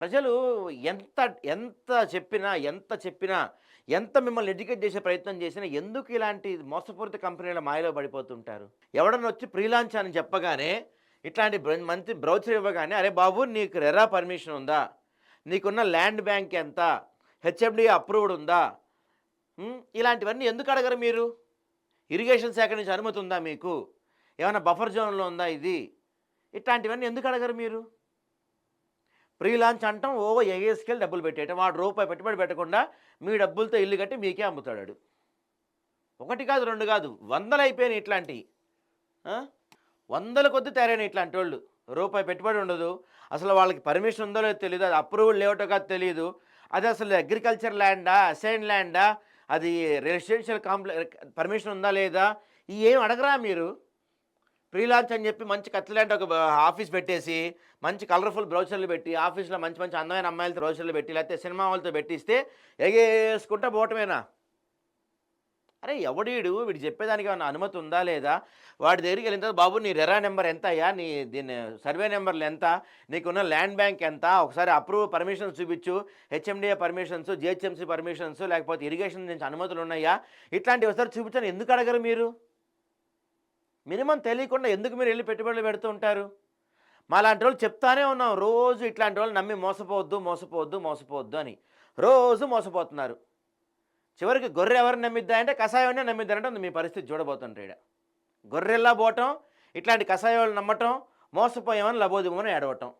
ప్రజలు ఎంత ఎంత చెప్పినా ఎంత చెప్పినా ఎంత మిమ్మల్ని ఎడ్యుకేట్ చేసే ప్రయత్నం చేసినా ఎందుకు ఇలాంటి మోసపూరిత కంపెనీల మాయలో పడిపోతుంటారు? ఎవడన్నా వచ్చి ప్రీలాంచ్ అని చెప్పగానే ఇట్లాంటి మంచి బ్రౌచర్ ఇవ్వగానే అరే బాబు నీకు రెరా పర్మిషన్ ఉందా? నీకున్న ల్యాండ్ బ్యాంక్ ఎంత? హెచ్ఎండి అప్రూవ్డ్ ఉందా? ఇలాంటివన్నీ ఎందుకు అడగరు మీరు? ఇరిగేషన్ శాఖ నుంచి అనుమతి ఉందా మీకు? ఏమైనా బఫర్ జోన్లో ఉందా ఇది? ఇట్లాంటివన్నీ ఎందుకు అడగరు మీరు? ప్రీ లాంచ్ అంటాం ఓ ఎగేసుకెళ్ళి డబ్బులు పెట్టేయటం. వాడు రూపాయి పెట్టుబడి పెట్టకుండా మీ డబ్బులతో ఇల్లు కట్టి మీకే అమ్ముతాడు వాడు. ఒకటి కాదు రెండు కాదు వందలు అయిపోయినాయి ఇట్లాంటివి వందల కొద్ది తయారైన ఇట్లాంటి వాళ్ళు. రూపాయి పెట్టుబడి ఉండదు. అసలు వాళ్ళకి పర్మిషన్ ఉందో లేదో తెలియదు అది అప్రూవల్ లేవటో కాదు తెలియదు అది అసలు అగ్రికల్చర్ ల్యాండా అసైన్ ల్యాండా అది రెసిడెన్షియల్ కాంప్లెక్స్ పర్మిషన్ ఉందా లేదా? ఏం అడగరా మీరు? ప్రీలాంచ్ అని చెప్పి మంచి కత్తిలాంటి ఒక ఆఫీస్ పెట్టేసి మంచి కలర్ఫుల్ బ్రౌచర్లు పెట్టి ఆఫీస్లో మంచి మంచి అందమైన అమ్మాయిలతో బ్రౌచర్లు పెట్టి లేకపోతే సినిమా వాళ్ళతో పెట్టిస్తే ఎగేసుకుంటా పోవటమేనా? అరే ఎవడీడు వీడు? చెప్పేదానికి ఏమన్నా అనుమతి ఉందా లేదా? వాడి దగ్గరికి వెళ్ళిన తర్వాత బాబు నీ రెరా నెంబర్ ఎంత అయ్యా నీ దీని సర్వే నెంబర్లు ఎంత? నీకున్న ల్యాండ్ బ్యాంక్ ఎంత? ఒకసారి అప్రూవ్ పర్మిషన్స్ చూపించు. హెచ్ఎండిఏ పర్మిషన్స్ జిహెచ్ఎంసీ పర్మిషన్స్ లేకపోతే ఇరిగేషన్ నుంచి అనుమతులు ఉన్నాయా? ఇట్లాంటివి ఒకసారి చూపించాను ఎందుకు అడగరు మీరు? మినిమం తెలియకుండా ఎందుకు మీరు వెళ్ళి పెట్టుబడులు పెడుతూ ఉంటారు? మాలాంటి వాళ్ళు చెప్తానే ఉన్నాం. రోజు ఇట్లాంటి వాళ్ళు నమ్మి మోసపోవద్దు మోసపోవద్దు మోసపోవద్దు అని. రోజు మోసపోతున్నారు. చివరికి గొర్రె ఎవరిని నమ్మిద్దా అంటే కషాయాన్ని నమ్మిద్దారంటే మీ పరిస్థితి చూడబోతుంటాడు గొర్రెల్లా పోవటం ఇట్లాంటి కషాయాలు నమ్మటం మోసపోయామని లబోదిమని ఏడవటం.